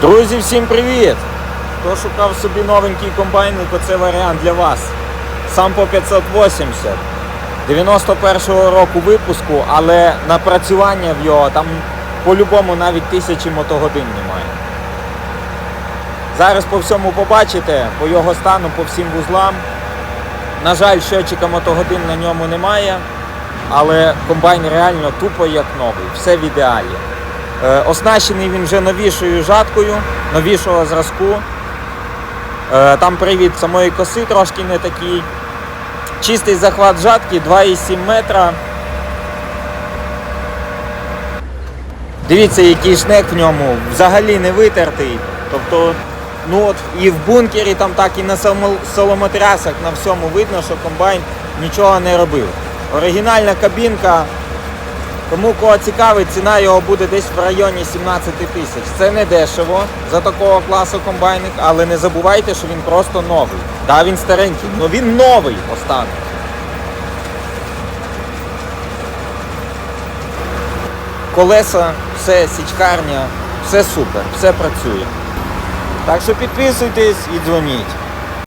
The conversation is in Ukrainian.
Друзі, всім привіт! Хто шукав собі новенький комбайник, оце варіант для вас. Сам по 580. 91-го року випуску, але напрацювання в його там по-любому навіть тисячі мотогодин немає. Зараз по всьому побачите, по його стану, по всім вузлам. На жаль, щотчика мотогодин на ньому немає, але комбайн реально тупо як новий, все в ідеалі. Е, Оснащений він вже новішою жаткою, новішого зразку. Е, Там привід самої коси трошки не такий. Чистий захват жатки 2,7 метра. Дивіться, який шнек в ньому взагалі не витертий. Тобто, ну от і в бункері, там так і на соломотрясах на всьому видно, що комбайн нічого не робив. Оригінальна кабінка, Кому кого цікавить, ціна його буде десь в районі 17 тисяч. Це не дешево за такого класу комбайник, але не забувайте, що він просто новий. Да, він старенький, але він новий останній. Колеса, все, січкарня, все супер, все працює. Так що підписуйтесь і дзвоніть.